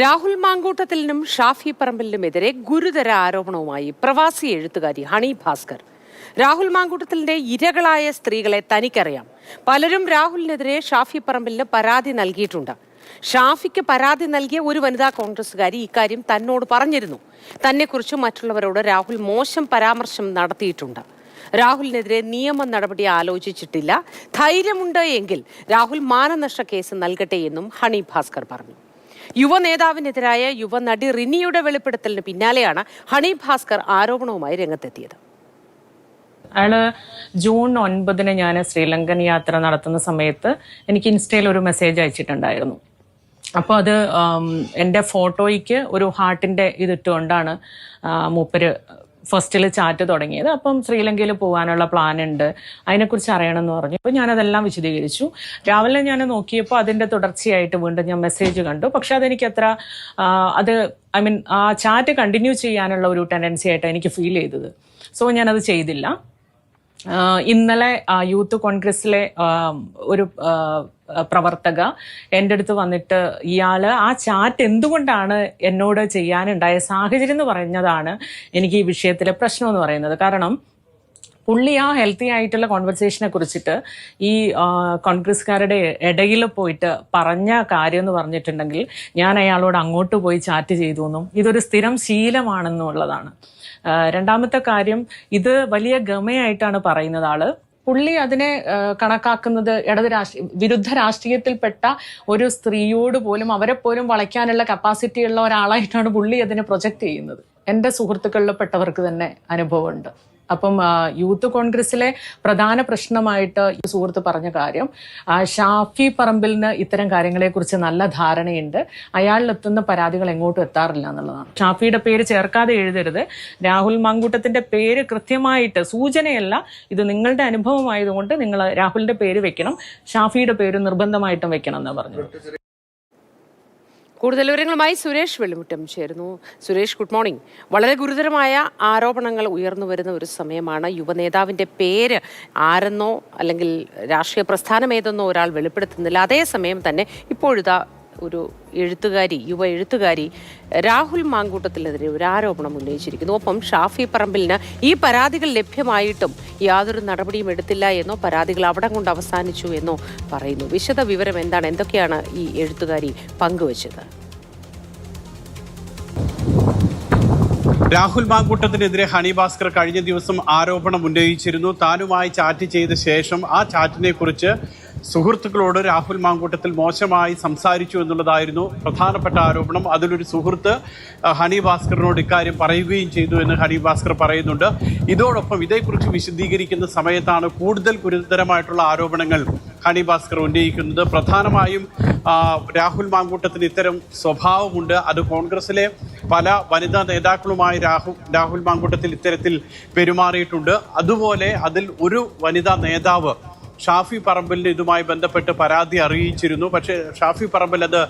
രാഹുൽ മാങ്കൂട്ടത്തിലിനും ഷാഫി പറമ്പലിനുമെതിരെ ഗുരുതര ആരോപണവുമായി പ്രവാസി എഴുത്തുകാരി ഹണി ഭാസ്കർ. രാഹുൽ മാങ്കൂട്ടത്തിലിന്റെ ഇരകളായ സ്ത്രീകളെ തനിക്കറിയാം. പലരും രാഹുലിനെതിരെ ഷാഫി പറമ്പലിന് പരാതി നൽകിയിട്ടുണ്ട്. ഷാഫിക്ക് പരാതി നൽകിയ ഒരു വനിതാ കോൺഗ്രസുകാരി ഇക്കാര്യം തന്നോട് പറഞ്ഞിരുന്നു. തന്നെക്കുറിച്ച് മറ്റുള്ളവരോട് രാഹുൽ മോശം പരാമർശം നടത്തിയിട്ടുണ്ട്. രാഹുലിനെതിരെ നിയമ നടപടി ആലോചിച്ചിട്ടില്ല. ധൈര്യമുണ്ട് എങ്കിൽ രാഹുൽ മാനനഷ്ട കേസ് നൽകട്ടെ എന്നും ഹണി ഭാസ്കർ പറഞ്ഞു. യുവ നേതാവിനെതിരായ യുവനടി റിനിയുടെ വെളിപ്പെടുത്തലിന് പിന്നാലെയാണ് ഹണി ഭാസ്കർ ആരോപണവുമായി രംഗത്തെത്തിയത്. അയാൾ ജൂൺ ഒൻപതിന് ഞാൻ ശ്രീലങ്കൻ യാത്ര നടത്തുന്ന സമയത്ത് എനിക്ക് ഇൻസ്റ്റയിൽ ഒരു മെസ്സേജ് അയച്ചിട്ടുണ്ടായിരുന്നു. അപ്പോൾ അത് എന്റെ ഫോട്ടോയ്ക്ക് ഒരു ഹാർട്ടിന്റെ ഇതിട്ടുകൊണ്ടാണ് മൂപ്പര് ഫസ്റ്റിൽ ചാറ്റ് തുടങ്ങിയത്. അപ്പം ശ്രീലങ്കയിൽ പോകാനുള്ള പ്ലാൻ ഉണ്ട് അതിനെക്കുറിച്ച് അറിയണമെന്ന് പറഞ്ഞു. അപ്പോൾ ഞാനതെല്ലാം വിശദീകരിച്ചു. രാവിലെ ഞാൻ നോക്കിയപ്പോൾ അതിന്റെ തുടർച്ചയായിട്ട് വീണ്ടും ഞാൻ മെസ്സേജ് കണ്ടു. പക്ഷെ അതെനിക്ക് അത്ര അത് ഐ മീൻ ആ ചാറ്റ് കണ്ടിന്യൂ ചെയ്യാനുള്ള ഒരു ടെൻഡൻസി ആയിട്ട് എനിക്ക് ഫീൽ ചെയ്തത്. സോ ഞാനത് ചെയ്തില്ല. ഇന്നലെ യൂത്ത് കോൺഗ്രസിലെ ഒരു പ്രവർത്തക. എന്റെ അടുത്ത് വന്നിട്ട് ഇയാൾ ആ ചാറ്റ് എന്തുകൊണ്ടാണ് എന്നോട് ചെയ്യാനുണ്ടായ സാഹചര്യം എന്ന് പറഞ്ഞതാണ് എനിക്ക് ഈ വിഷയത്തിലെ പ്രശ്നം എന്ന് പറയുന്നത്. കാരണം പുള്ളി ആ ഹെൽത്തി ആയിട്ടുള്ള കോൺവെർസേഷനെ കുറിച്ചിട്ട് ഈ കോൺഗ്രസ്കാരുടെ ഇടയിൽ പോയിട്ട് പറഞ്ഞ കാര്യം എന്ന് പറഞ്ഞിട്ടുണ്ടെങ്കിൽ ഞാൻ അയാളോട് അങ്ങോട്ട് പോയി ചാറ്റ് ചെയ്തു എന്നും ഇതൊരു സ്ഥിരം ശീലമാണെന്നുള്ളതാണ് രണ്ടാമത്തെ കാര്യം ഇത് വലിയ ഗമയായിട്ടാണ് പറയുന്നത് ആൾ. പുള്ളി അതിനെ കണക്കാക്കുന്നത് ഇടത് രാഷ്ട്രീയ വിരുദ്ധ രാഷ്ട്രീയത്തിൽപ്പെട്ട ഒരു സ്ത്രീയോട് പോലും അവരെ പോലും വളയ്ക്കാനുള്ള കപ്പാസിറ്റി ഉള്ള ഒരാളായിട്ടാണ് പുള്ളി അതിനെ പ്രൊജക്ട് ചെയ്യുന്നത്. എന്റെ സുഹൃത്തുക്കളിൽ പെട്ടവർക്ക് തന്നെ അനുഭവമുണ്ട്. അപ്പം യൂത്ത് കോൺഗ്രസിലെ പ്രധാന പ്രശ്നമായിട്ട് ഈ സുഹൃത്ത് പറഞ്ഞ കാര്യം ഷാഫി പറമ്പിലിന് ഇത്തരം കാര്യങ്ങളെക്കുറിച്ച് നല്ല ധാരണയുണ്ട്. അയാളിലെത്തുന്ന പരാതികൾ എങ്ങോട്ടും എത്താറില്ല എന്നുള്ളതാണ്. ഷാഫിയുടെ പേര് ചേർക്കാതെ എഴുതരുത്. രാഹുൽ മാങ്കൂട്ടത്തിന്റെ പേര് കൃത്യമായിട്ട് സൂചനയല്ല ഇത് നിങ്ങളുടെ അനുഭവമായതുകൊണ്ട് നിങ്ങൾ രാഹുലിന്റെ പേര് വെക്കണം ഷാഫിയുടെ പേര് നിർബന്ധമായിട്ടും വെക്കണം എന്ന് പറഞ്ഞു കൂടുതൽ വിവരങ്ങളുമായി സുരേഷ് വെള്ളിമുറ്റം ചേരുന്നു. സുരേഷ് ഗുഡ് മോർണിംഗ് വളരെ ഗുരുതരമായ ആരോപണങ്ങൾ ഉയർന്നു വരുന്ന ഒരു സമയമാണ് യുവനേതാവിന്റെ പേര് ആരെന്നോ അല്ലെങ്കിൽ രാഷ്ട്രീയ പ്രസ്ഥാനം ഏതെന്നോ ഒരാൾ വെളിപ്പെടുത്തുന്നില്ല. അതേസമയം തന്നെ ഇപ്പോഴിതാ ഒരു എഴുത്തുകാരി യുവ എഴുത്തുകാരി രാഹുൽ മാങ്കൂട്ടത്തിനെതിരെ ഒരു ആരോപണം ഉന്നയിച്ചിരിക്കുന്നു. ഒപ്പം ഷാഫി പറമ്പിലിന് ഈ പരാതികൾ ലഭ്യമായിട്ടും യാതൊരു നടപടിയും എടുത്തില്ല എന്നോ പരാതികൾ അവിടെ കൊണ്ട് അവസാനിച്ചു എന്നോ പറയുന്നു. വിശദ വിവരം എന്താണ്? എന്തൊക്കെയാണ് ഈ എഴുത്തുകാരി പങ്കുവച്ചത്? രാഹുൽ മാങ്കൂട്ടത്തിനെതിരെ ഹണി ഭാസ്കർ കഴിഞ്ഞ ദിവസം ആരോപണം ഉന്നയിച്ചിരുന്നു. താനുമായി ചാറ്റ് ചെയ്ത ശേഷം ആ ചാറ്റിനെ കുറിച്ച് സുഹൃത്തുക്കളോട് രാഹുൽ മാങ്കൂട്ടത്തിൽ മോശമായി സംസാരിച്ചു എന്നുള്ളതായിരുന്നു പ്രധാനപ്പെട്ട ആരോപണം. അതിലൊരു സുഹൃത്ത് ഹണി ഭാസ്കറിനോട് ഇക്കാര്യം പറയുകയും ചെയ്തു എന്ന് ഹണി ഭാസ്കർ പറയുന്നുണ്ട്. ഇതോടൊപ്പം ഇതേക്കുറിച്ച് വിശദീകരിക്കുന്ന സമയത്താണ് കൂടുതൽ ഗുരുതരമായിട്ടുള്ള ആരോപണങ്ങൾ ഹണി ഭാസ്കർ ഉന്നയിക്കുന്നത്. പ്രധാനമായും രാഹുൽ മാങ്കൂട്ടത്തിന് ഇത്തരം സ്വഭാവമുണ്ട്. അത് കോൺഗ്രസിലെ പല വനിതാ നേതാക്കളുമായി രാഹുൽ രാഹുൽ മാങ്കൂട്ടത്തിൽ ഇത്തരത്തിൽ പെരുമാറിയിട്ടുണ്ട്. അതുപോലെ അതിൽ ഒരു വനിതാ നേതാവ് ഷാഫി പറമ്പലിന് ഇതുമായി ബന്ധപ്പെട്ട് പരാതി അറിയിച്ചിരുന്നു. പക്ഷേ ഷാഫി പറമ്പൽ അത്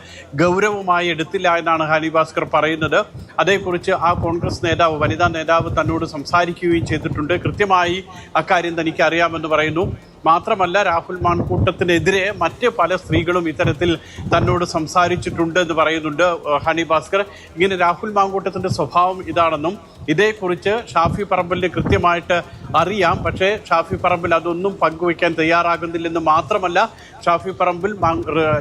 ഗൗരവമായി എടുത്തില്ല എന്നാണ് ഹാലി ഭാസ്കർ പറയുന്നത്. അതേക്കുറിച്ച് ആ കോൺഗ്രസ് നേതാവ് വനിതാ നേതാവ് തന്നോട് സംസാരിക്കുകയും ചെയ്തിട്ടുണ്ട്. കൃത്യമായി അക്കാര്യം തനിക്ക് അറിയാമെന്ന് പറയുന്നു. മാത്രമല്ല രാഹുൽ മാൺകൂട്ടത്തിനെതിരെ മറ്റ് പല സ്ത്രീകളും ഇത്തരത്തിൽ തന്നോട് സംസാരിച്ചിട്ടുണ്ട് എന്ന് പറയുന്നുണ്ട് ഹണി ഭാസ്കർ. ഇങ്ങനെ രാഹുൽ മാങ്കൂട്ടത്തിന്റെ സ്വഭാവം ഇതാണെന്നും ഇതേക്കുറിച്ച് ഷാഫി പറമ്പലിന് കൃത്യമായിട്ട് അറിയാം പക്ഷേ ഷാഫി പറമ്പിൽ അതൊന്നും പങ്കുവയ്ക്കാൻ തയ്യാറാകുന്നില്ലെന്ന് മാത്രമല്ല ഷാഫി പറമ്പിൽ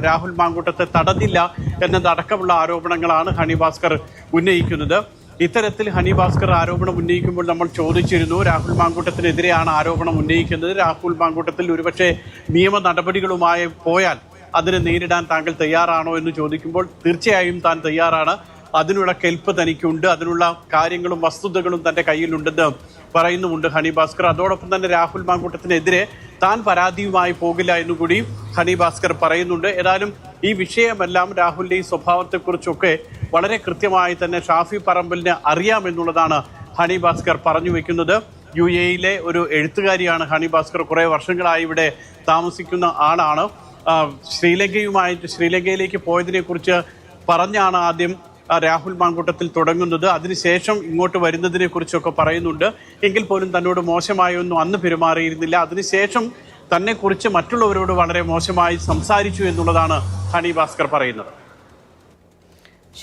രാഹുൽ മാങ്കൂട്ടത്തെ തടഞ്ഞില്ല എന്നതടക്കമുള്ള ആരോപണങ്ങളാണ് ഹണി ഭാസ്കർ ഉന്നയിക്കുന്നത്. ഇത്തരത്തിൽ ഹണി ഭാസ്കർ ആരോപണം ഉന്നയിക്കുമ്പോൾ നമ്മൾ ചോദിച്ചിരുന്നു രാഹുൽ മാങ്കൂട്ടത്തിനെതിരെയാണ് ആരോപണം ഉന്നയിക്കുന്നത്. രാഹുൽ മാങ്കൂട്ടത്തിൽ ഒരുപക്ഷെ നിയമ നടപടികളുമായി പോയാൽ അതിനെ നേരിടാൻ താങ്കൾ തയ്യാറാണോ എന്ന് ചോദിക്കുമ്പോൾ തീർച്ചയായും താൻ തയ്യാറാണ്. അതിനുള്ള കെൽപ്പ് തനിക്കുണ്ട് അതിനുള്ള കാര്യങ്ങളും വസ്തുതകളും തന്റെ കയ്യിലുണ്ടെന്ന് പറയുന്നുമുണ്ട് ഹണി ഭാസ്കർ. അതോടൊപ്പം തന്നെ രാഹുൽ മാങ്കൂട്ടത്തിനെതിരെ താൻ പരാതിയുമായി പോകില്ല എന്നുകൂടി ഹണി ഭാസ്കർ പറയുന്നുണ്ട്. ഏതായാലും ഈ വിഷയമെല്ലാം രാഹുലിന്റെ ഈ സ്വഭാവത്തെക്കുറിച്ചൊക്കെ വളരെ കൃത്യമായി തന്നെ ഷാഫി പറമ്പലിന് അറിയാമെന്നുള്ളതാണ് ഹണി ഭാസ്കർ പറഞ്ഞു വെക്കുന്നത്. യു എയിലെ ഒരു എഴുത്തുകാരിയാണ് ഹണി ഭാസ്കർ. കുറേ വർഷങ്ങളായി ഇവിടെ താമസിക്കുന്ന ആളാണ്. ശ്രീലങ്കയുമായിട്ട് ശ്രീലങ്കയിലേക്ക് പോയതിനെക്കുറിച്ച് പറഞ്ഞാണ് ആദ്യം രാഹുൽ മാങ്കൂട്ടത്തിൽ തുടങ്ങുന്നത്. അതിനുശേഷം ഇങ്ങോട്ട് വരുന്നതിനെ കുറിച്ചൊക്കെ പറയുന്നുണ്ട്. എങ്കിൽ പോലും തന്നോട് മോശമായൊന്നും അന്ന് പെരുമാറിയിരുന്നില്ല. അതിനുശേഷം തന്നെക്കുറിച്ച് മറ്റുള്ളവരോട് വളരെ മോശമായി സംസാരിച്ചു എന്നുള്ളതാണ് ഹണി ഭാസ്കർ പറയുന്നത്.